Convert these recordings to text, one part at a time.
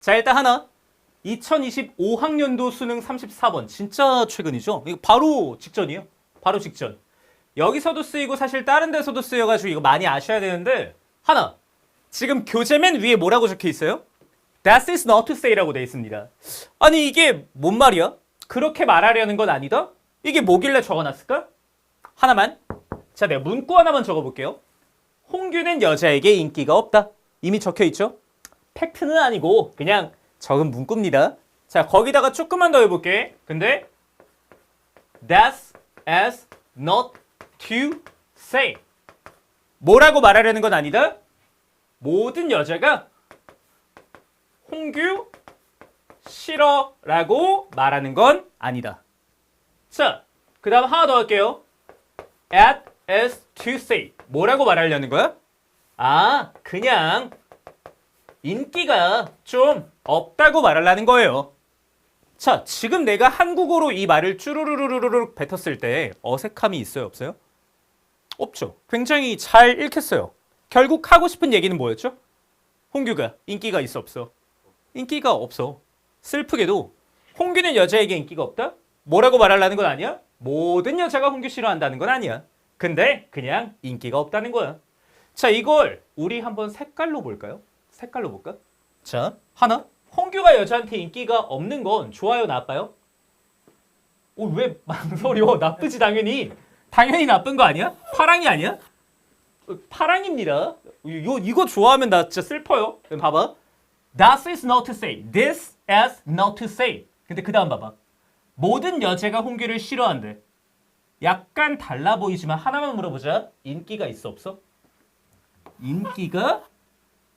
자, 일단 하나. 2025학년도 수능 34번. 진짜 최근이죠? 이거 바로 직전이에요. 바로 직전. 여기서도 쓰이고 사실 다른 데서도 쓰여가지고 이거 많이 아셔야 되는데 하나. 지금 교재 맨 위에 뭐라고 적혀 있어요? That is not to say라고 돼 있습니다. 아니 이게 뭔 말이야? 그렇게 말하려는 건 아니다? 이게 뭐길래 적어놨을까? 하나만. 자, 내가 문구 하나만 적어볼게요. 홍규는 여자에게 인기가 없다. 이미 적혀 있죠? 팩트는 아니고 그냥 적은 문구입니다. 자, 거기다가 조금만 더 해볼게. 근데 that's as not to say. 뭐라고 말하려는 건 아니다. 모든 여자가 홍규 싫어라고 말하는 건 아니다. 자, 그 다음 하나 더 할게요. at as to say. 뭐라고 말하려는 거야? 아, 그냥 인기가 좀 없다고 말하려는 거예요. 자, 지금 내가 한국어로 이 말을 쭈루루루루루 뱉었을 때 어색함이 있어요, 없어요? 없죠. 굉장히 잘 읽혔어요. 결국 하고 싶은 얘기는 뭐였죠? 홍규가 인기가 있어 없어? 인기가 없어. 슬프게도 홍규는 여자에게 인기가 없다? 뭐라고 말하려는 건 아니야? 모든 여자가 홍규 싫어한다는 건 아니야. 근데 그냥 인기가 없다는 거야. 자, 이걸 우리 한번 색깔로 볼까요? 색깔로 볼까? 자, 하나. 홍규가 여자한테 인기가 없는 건 좋아요, 나빠요? 어, 왜 망설여? 나쁘지 당연히. 당연히 나쁜 거 아니야? 파랑이 아니야? 어, 파랑입니다. 이거, 이거 좋아하면 나 진짜 슬퍼요. 봐봐. That is not to say. This is not to say. 근데 그 다음 봐봐. 모든 여자가 홍규를 싫어한대. 약간 달라 보이지만 하나만 물어보자. 인기가 있어 없어? 인기가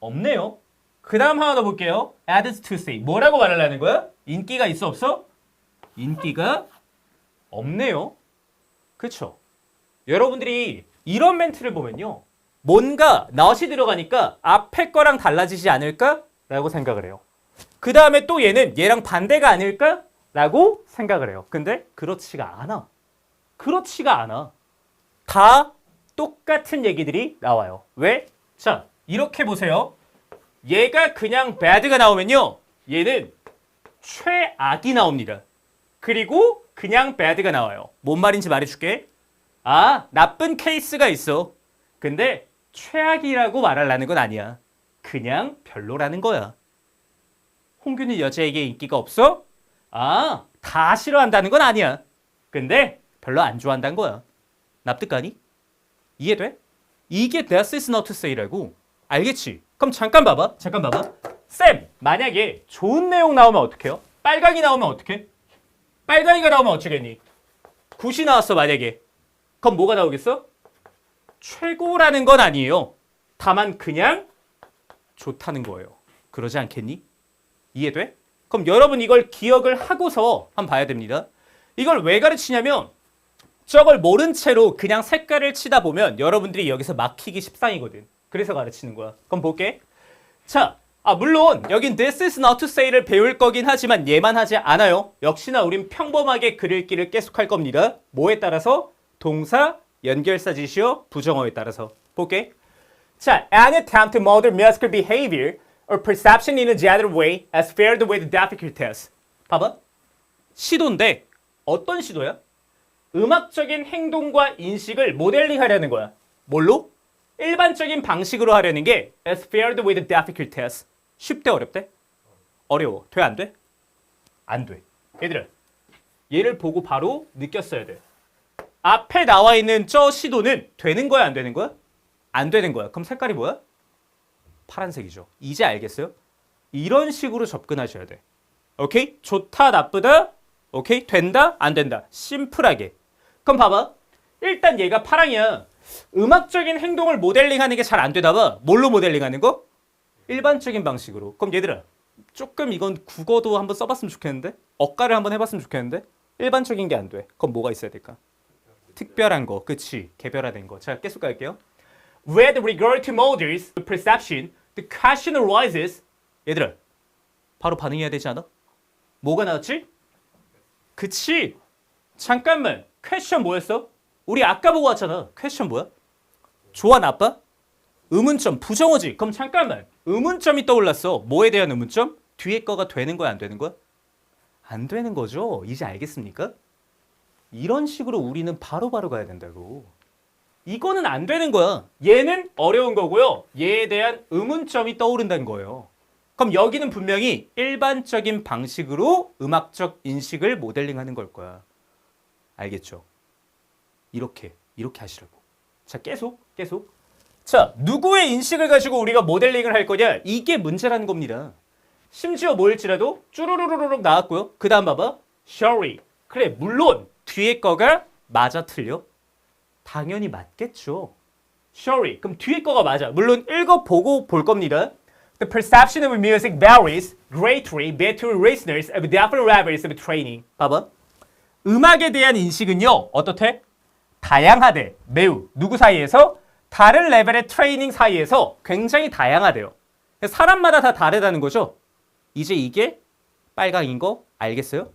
없네요. 그 다음 하나 더 볼게요. Add to say. 뭐라고 말하려는 거야? 인기가 있어 없어? 인기가 없네요. 그쵸? 여러분들이 이런 멘트를 보면요. 뭔가 not이 들어가니까 앞에 거랑 달라지지 않을까? 라고 생각을 해요. 그 다음에 또 얘는 얘랑 반대가 아닐까? 라고 생각을 해요. 근데 그렇지가 않아. 그렇지가 않아. 다 똑같은 얘기들이 나와요. 왜? 자, 이렇게 보세요. 얘가 그냥 bad가 나오면요. 얘는 최악이 나옵니다. 그리고 그냥 bad가 나와요. 뭔 말인지 말해줄게. 아, 나쁜 케이스가 있어. 근데 최악이라고 말하려는 건 아니야. 그냥 별로라는 거야. 홍균이 여자에게 인기가 없어? 아, 다 싫어한다는 건 아니야. 근데 별로 안 좋아한다는 거야. 납득가니? 이해돼? 이게 is not to say라고. 알겠지? 그럼 잠깐 봐봐. 잠깐 봐봐. 쌤, 만약에 좋은 내용 나오면 어떡해요? 빨강이 나오면 어떡해? 빨강이가 나오면 어쩌겠니? 굿이 나왔어, 만약에. 그럼 뭐가 나오겠어? 최고라는 건 아니에요. 다만 그냥 좋다는 거예요. 그러지 않겠니? 이해돼? 그럼 여러분 이걸 기억을 하고서 한번 봐야 됩니다. 이걸 왜 가르치냐면 저걸 모른 채로 그냥 색깔을 치다 보면 여러분들이 여기서 막히기 십상이거든. 그래서 가르치는 거야. 그럼 볼게. 자, 아 물론 여긴 this is not to say를 배울 거긴 하지만 얘만 하지 않아요. 역시나 우린 평범하게 글 읽기를 계속할 겁니다. 뭐에 따라서? 동사, 연결사 지시어, 부정어에 따라서. 볼게. 자, an attempt to model musical behavior or perception in a general way as fared with difficult tests. 봐봐. 시도인데 어떤 시도야? 음악적인 행동과 인식을 모델링하려는 거야. 뭘로? 일반적인 방식으로 하려는 게 as fared with difficult tests. 쉽대 어렵대? 어려워. 돼 안 돼? 안 돼. 얘들아. 얘를 보고 바로 느꼈어야 돼. 앞에 나와 있는 저 시도는 되는 거야 안 되는 거야? 안 되는 거야. 그럼 색깔이 뭐야? 파란색이죠. 이제 알겠어요? 이런 식으로 접근하셔야 돼. 오케이? 좋다, 나쁘다? 오케이? 된다, 안 된다. 심플하게. 그럼 봐봐. 일단 얘가 파랑이야. 음악적인 행동을 모델링하는 게 잘 안 되다 봐. 뭘로 모델링하는 거? 일반적인 방식으로. 그럼 얘들아, 조금 이건 국어도 한번 써봤으면 좋겠는데? 어가를 한번 해봤으면 좋겠는데? 일반적인 게 안 돼. 그럼 뭐가 있어야 될까? 특별한 거, 그치? 개별화된 거. 자, 계속 갈게요. With regard to models perception, the question arises. 얘들아, 바로 반응해야 되지 않아? 뭐가 나왔지? 그치? 잠깐만, 퀘션 뭐였어? 우리 아까 보고 왔잖아. 퀘션 뭐야? 좋아, 나빠? 의문점, 부정어지. 그럼 잠깐만, 의문점이 떠올랐어. 뭐에 대한 의문점? 뒤에 거가 되는 거야 안 되는 거야? 안 되는 거죠. 이제 알겠습니까? 이런 식으로 우리는 바로 바로 가야 된다고. 이거는 안 되는 거야. 얘는 어려운 거고요. 얘에 대한 의문점이 떠오른다는 거예요. 그럼 여기는 분명히 일반적인 방식으로 음악적 인식을 모델링하는 걸 거야. 알겠죠? 이렇게 이렇게 하시라고. 자, 계속 계속. 자, 누구의 인식을 가지고 우리가 모델링을 할 거냐? 이게 문제라는 겁니다. 심지어 뭐일지라도 쭈루루루룩 나왔고요. 그 다음 봐봐. Sorry. 그래, 물론 뒤에 거가 맞아 틀려? 당연히 맞겠죠. Sorry. 그럼 뒤에 거가 맞아. 물론 읽어보고 볼 겁니다. The perception of music varies greatly between listeners of different levels of training. 봐봐. 음악에 대한 인식은요. 어떻대? 다양하대. 매우. 누구 사이에서? 다른 레벨의 트레이닝 사이에서 굉장히 다양하대요. 사람마다 다 다르다는 거죠. 이제 이게 빨강인 거 알겠어요?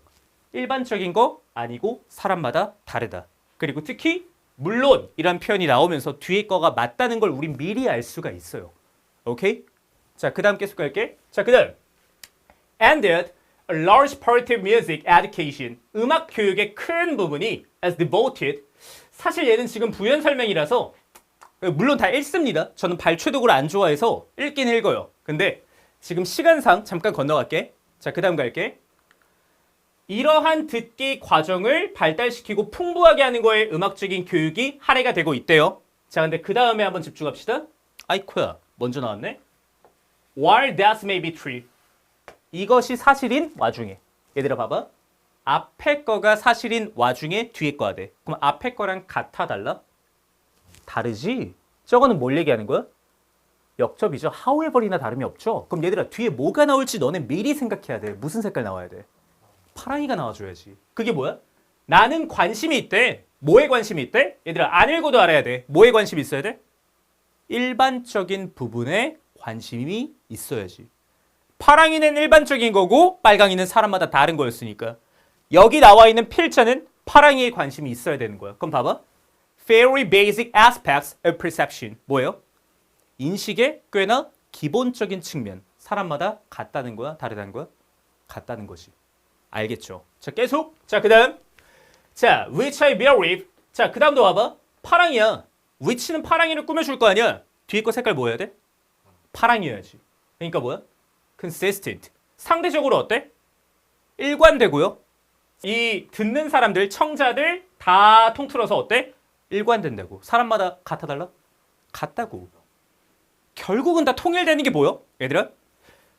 일반적인 거 아니고 사람마다 다르다. 그리고 특히 물론 이런 표현이 나오면서 뒤에 거가 맞다는 걸 우린 미리 알 수가 있어요. 오케이? 자, 그 다음 계속 갈게. 자, 그 다음. And that a large part of music education, 음악 교육의 큰 부분이 as devoted, 사실 얘는 지금 부연 설명이라서 물론 다 읽습니다. 저는 발췌독을 안 좋아해서 읽긴 읽어요. 근데 지금 시간상 잠깐 건너갈게. 자, 그 다음 갈게. 이러한 듣기 과정을 발달시키고 풍부하게 하는 거에 음악적인 교육이 할애가 되고 있대요. 자, 근데 그 다음에 한번 집중합시다. 아이코야, 먼저 나왔네. While that may be true. 이것이 사실인 와중에. 얘들아 봐봐. 앞에 거가 사실인 와중에 뒤에 거야 돼. 그럼 앞에 거랑 같아 달라? 다르지? 저거는 뭘 얘기하는 거야? 역접이죠. however이나 다름이 없죠. 그럼 얘들아 뒤에 뭐가 나올지 너네 미리 생각해야 돼. 무슨 색깔 나와야 돼? 파랑이가 나와줘야지. 그게 뭐야? 나는 관심이 있대. 뭐에 관심이 있대? 얘들아 안 읽어도 알아야 돼. 뭐에 관심이 있어야 돼? 일반적인 부분에 관심이 있어야지. 파랑이는 일반적인 거고 빨강이는 사람마다 다른 거였으니까. 여기 나와 있는 필자는 파랑이에 관심이 있어야 되는 거야. 그럼 봐봐. Very basic aspects of perception. 뭐예요? 인식의 꽤나 기본적인 측면. 사람마다 같다는 거야? 다르다는 거야? 같다는 거지. 알겠죠? 자, 계속. 자, 그 다음. 자, which I believe. 자, 그 다음도 와봐. 파랑이야. which는 파랑이를 꾸며줄 거 아니야? 뒤에 거 색깔 뭐 해야 돼? 파랑이어야지. 그러니까 뭐야? Consistent. 상대적으로 어때? 일관되고요. 이 듣는 사람들, 청자들 다 통틀어서 어때? 일관된다고. 사람마다 같아 달라? 같다고. 결국은 다 통일되는 게 뭐요? 얘들아?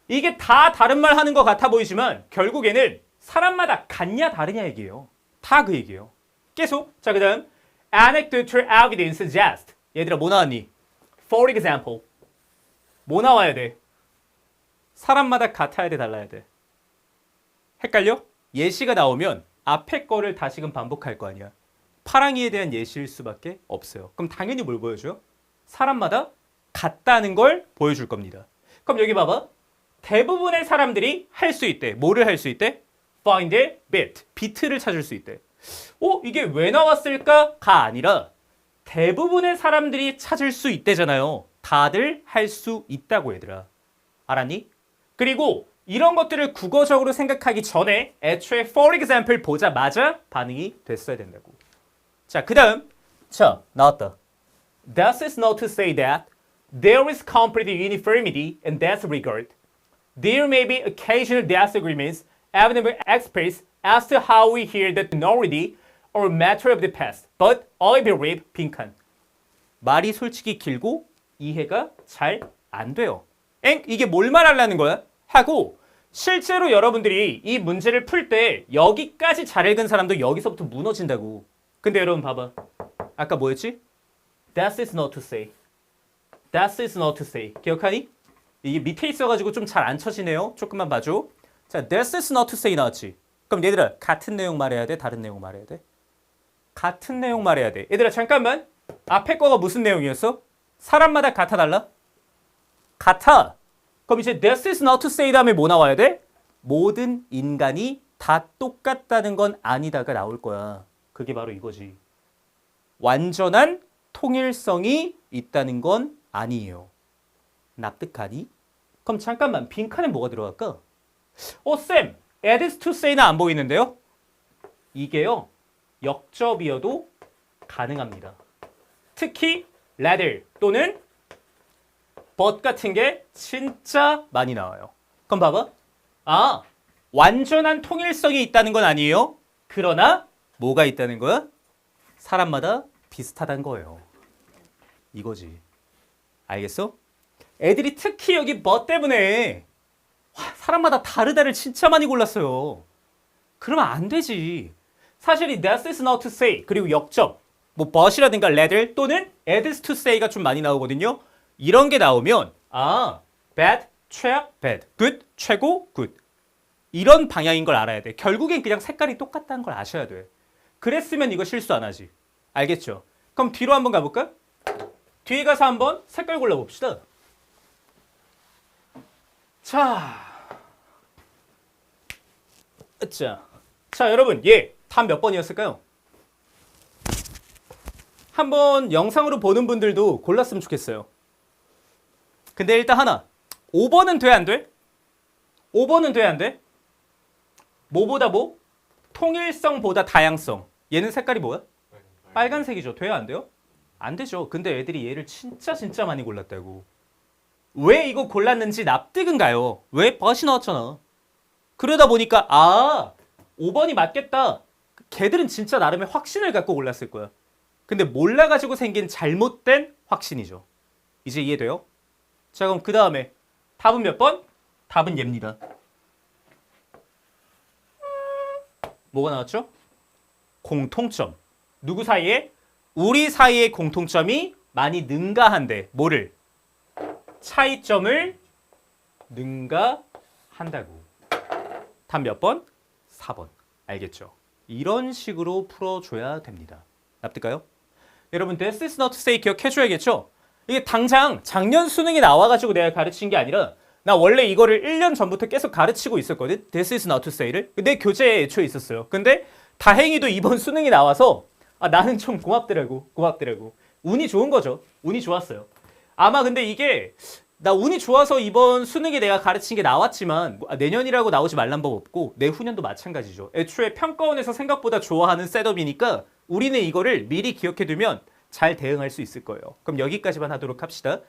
이게 다 다른 말 하는 것 같아 보이지만 결국에는 사람마다 같냐 다르냐 얘기예요. 다 그 얘기예요. 계속. 자, 그 다음. Anecdotal evidence suggest. 얘들아 뭐 나왔니? For example. 뭐 나와야 돼? 사람마다 같아야 돼 달라야 돼. 헷갈려? 예시가 나오면 앞에 거를 다시금 반복할 거 아니야. 파랑이에 대한 예시일 수밖에 없어요. 그럼 당연히 뭘 보여줘요? 사람마다 같다는 걸 보여줄 겁니다. 그럼 여기 봐봐. 대부분의 사람들이 할 수 있대. 뭐를 할 수 있대? Find a bit. 비트를 찾을 수 있대. 어? 이게 왜 나왔을까?가 아니라 대부분의 사람들이 찾을 수 있대잖아요. 다들 할 수 있다고 얘들아. 알았니? 그리고 이런 것들을 국어적으로 생각하기 전에 애초에 for example 보자마자 반응이 됐어야 된다고. 자, 그 다음. 자, 나왔다. That is not to say that there is complete uniformity in that regard. There may be occasional disagreements, with experts, as to how we hear the minority or matter of the past. But I believe 빈칸. 말이 솔직히 길고 이해가 잘 안 돼요. 엥? 이게 뭘 말하려는 거야? 하고 실제로 여러분들이 이 문제를 풀 때 여기까지 잘 읽은 사람도 여기서부터 무너진다고. 근데 여러분 봐봐. 아까 뭐였지? That is not to say. That is not to say. 기억하니? 이게 밑에 있어가지고 좀 잘 안 쳐지네요. 조금만 봐줘. 자, that is not to say 나왔지. 그럼 얘들아 같은 내용 말해야 돼? 다른 내용 말해야 돼? 같은 내용 말해야 돼. 얘들아 잠깐만. 앞에 거가 무슨 내용이었어? 사람마다 같아 달라? 같아. 그럼 이제 this is not to say 다음에 뭐 나와야 돼? 모든 인간이 다 똑같다는 건 아니다가 나올 거야. 그게 바로 이거지. 완전한 통일성이 있다는 건 아니에요. 납득하니? 그럼 잠깐만 빈칸에 뭐가 들어갈까? 어, 쌤, add to say는 안 보이는데요? 이게요, 역접이어도 가능합니다. 특히 rather 또는 but 같은 게 진짜 많이 나와요. 그럼 봐봐. 아, 완전한 통일성이 있다는 건 아니에요. 그러나 뭐가 있다는 거야? 사람마다 비슷하다는 거예요. 이거지. 알겠어? 애들이 특히 여기 뭐 때문에 와, 사람마다 다르다를 진짜 많이 골랐어요. 그러면 안 되지. 사실 이 that is not to say 그리고 역접 뭐 but이라든가 rather 또는 adds to say가 좀 많이 나오거든요. 이런 게 나오면 아 bad 최악 bad good 최고 good 이런 방향인 걸 알아야 돼. 결국엔 그냥 색깔이 똑같다는 걸 아셔야 돼. 그랬으면 이거 실수 안 하지. 알겠죠? 그럼 뒤로 한번 가볼까? 뒤에 가서 한번 색깔 골라봅시다. 자, 자, 자 여러분, 얘답몇 번이었을까요? 한번 영상으로 보는 분들도 골랐으면 좋겠어요. 근데 일단 하나, 5번은 돼, 안 돼? 5번은 돼, 안 돼? 뭐보다 뭐? 통일성보다 다양성. 얘는 색깔이 뭐야? 빨간색이죠. 돼요, 안 돼요? 안 되죠. 근데 애들이 얘를 진짜 진짜 많이 골랐다고. 왜 이거 골랐는지 납득은 가요. 왜 버시 나왔잖아. 그러다 보니까 아 5번이 맞겠다. 걔들은 진짜 나름의 확신을 갖고 골랐을 거야. 근데 몰라가지고 생긴 잘못된 확신이죠. 이제 이해돼요? 자 그럼 그 다음에 답은 몇 번? 답은 얘입니다. 뭐가 나왔죠? 공통점. 누구 사이에? 우리 사이의 공통점이 많이 능가한데 뭐를? 차이점을 능가한다고. 답 몇 번? 4번. 알겠죠? 이런 식으로 풀어줘야 됩니다. 납득가요? 여러분, this is not say 기억해줘야겠죠? 이게 당장 작년 수능이 나와가지고 내가 가르친 게 아니라 나 원래 이거를 1년 전부터 계속 가르치고 있었거든. This is not to say를. 내 교재에 애초에 있었어요. 근데 다행히도 이번 수능이 나와서 아, 나는 좀 고맙더라고. 고맙더라고. 운이 좋은 거죠. 운이 좋았어요. 아마 근데 이게 나 운이 좋아서 이번 수능에 내가 가르친 게 나왔지만 뭐, 아, 내년이라고 나오지 말란 법 없고 내후년도 마찬가지죠. 애초에 평가원에서 생각보다 좋아하는 셋업이니까 우리는 이거를 미리 기억해 두면 잘 대응할 수 있을 거예요. 그럼 여기까지만 하도록 합시다.